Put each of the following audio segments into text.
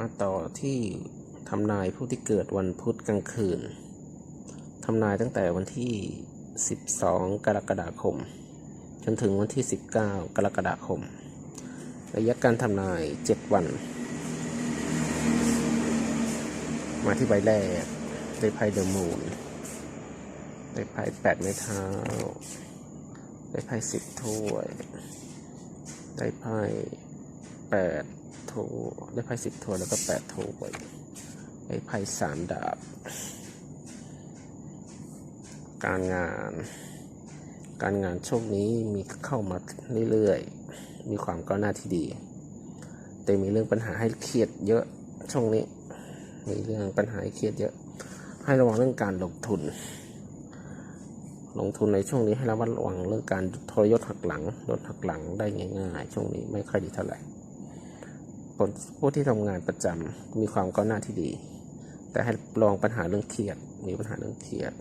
มาต่อที่ทำนายผู้ที่เกิดวันพุธกลางคืนทำนายตั้งแต่วันที่ 12 กรกฎาคม จนถึงวันที่ 19 กรกฎาคม ระยะการทำนาย 7 วัน มาที่ใบแรก ได้ไพ่เดอะมูนได้ไพ่แปดไม้เท้า ได้ไพ่สิบถ้วย ได้ไพ่แปด ถได้ไพ่สิบถ้วยแล้วก็แปดถ้วยได้ไพ่สามดาบ การงาน การงานช่วงนี้มีเข้ามาเรื่อยๆ มีความก้าวหน้าที่ดี แต่มีเรื่องปัญหาให้เครียดเยอะช่วงนี้ มีเรื่องปัญหาให้เครียดเยอะ ให้ระวังเรื่องการลงทุน ลงทุนในช่วงนี้ให้ระมัดระวังเรื่องการทรยศหักหลังโดนหักหลังได้ง่าย ๆ ช่วงนี้ไม่ค่อยดีเท่าไหร่ ผู้ที่ทำงานประจำมีความก้าวหน้าที่ดี แต่ให้ระวังปัญหาเรื่องเครียด มีปัญหาเรื่องเครียด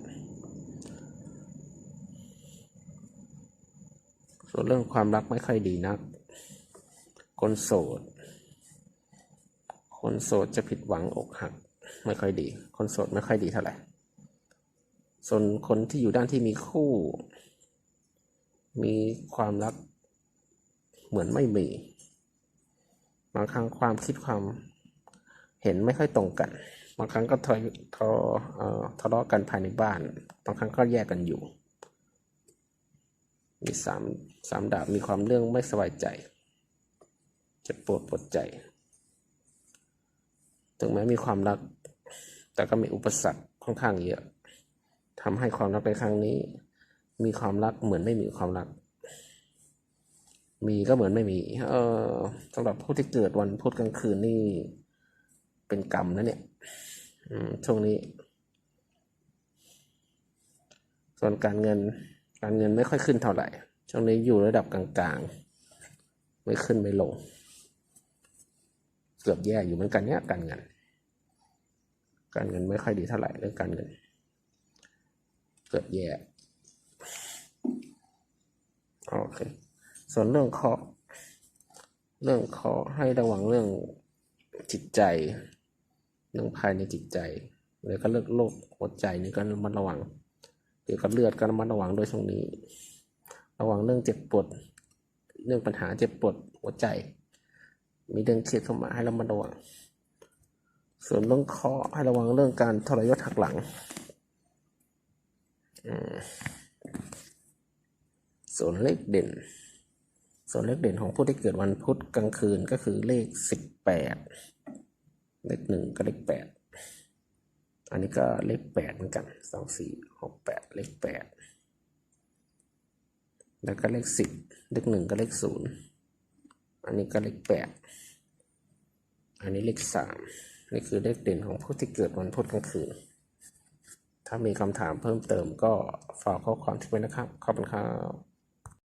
ส่วนเรื่องความรักไม่ค่อยดีนัก คนโสด คนโสดจะผิดหวังอกหัก ไม่ค่อยดี คนโสดไม่ค่อยดีเท่าไหร่ ส่วนคนที่อยู่ด้านที่มีคู่ มีความรักเหมือนไม่มี บางครั้งความคิดความเห็นไม่ค่อยตรงกัน บางครั้งก็ทะทะเอ่อทะเลาะกันภายในบ้าน บางครั้งก็แยกกันอยู่ มีสามสามดาบมีความเรื่องไม่สบายใจจ็บปวดปวดใจ ถึงแม้มีความรัก แต่ก็มีอุปสรรคค่อนข้างเยอะทำให้ความรักในครั้งนี้ มีความรักเหมือนไม่มีความรัก มีก็เหมือนไม่มี เออสำหรับผู้ที่เกิดวันพุธกลางคืนนี่ เป็นกรรมนะเนี่ยอืมช่วงนี้ ส่วนการเงิน การเงินไม่ค่อยขึ้นเท่าไหร่ ช่วงนี้อยู่ระดับกลางๆ ไม่ขึ้นไม่ลง เกือบแย่อยู่เหมือนกันเนี่ยการเงิน การเงินไม่ค่อยดีเท่าไหร่เรื่องการเงิน เกือบแย่โอเค ส่วนเรื่องเคราะเรื่องเคราะให้ระวังเรื่องจิตใจ เรื่องภายในจิตใจ แล้วก็เรื่องโรคหัวใจนี่ก็ระมัดระวัง เกี่ยวกับเลือดก็ระมัดระวังด้วยช่วงนี้ ระวังเรื่องเจ็บปวด เรื่องปัญหาเจ็บปวดหัวใจ มีเรื่องเครียดเข้ามาให้ระมัดระวัง ส่วนเรื่องคราะห์ให้ระวังเรื่องการทรยศหักหลังส่วนเลขเด่น ส่วนเลขเด่นของผู้ที่เกิดวันพุธกลางคืนก็คือเลขสิบแปดเลขหนึ่งกับเลขแปดอันนี้ก็เลขแปดเหมือนกันสองสี่หกแปดเลขแปดแล้วก็เลขสิบเลขหนึ่งก็เลขศูนย์อันนี้ก็เลขแปดอันนี้เลขสามนี่คือเลขเด่นของผู้ที่เกิดวันพุธกลางคืน ถ้ามีคำถามเพิ่มเติมก็ฝากข้อความที่ไว้นะครับ ขอบคุณครับ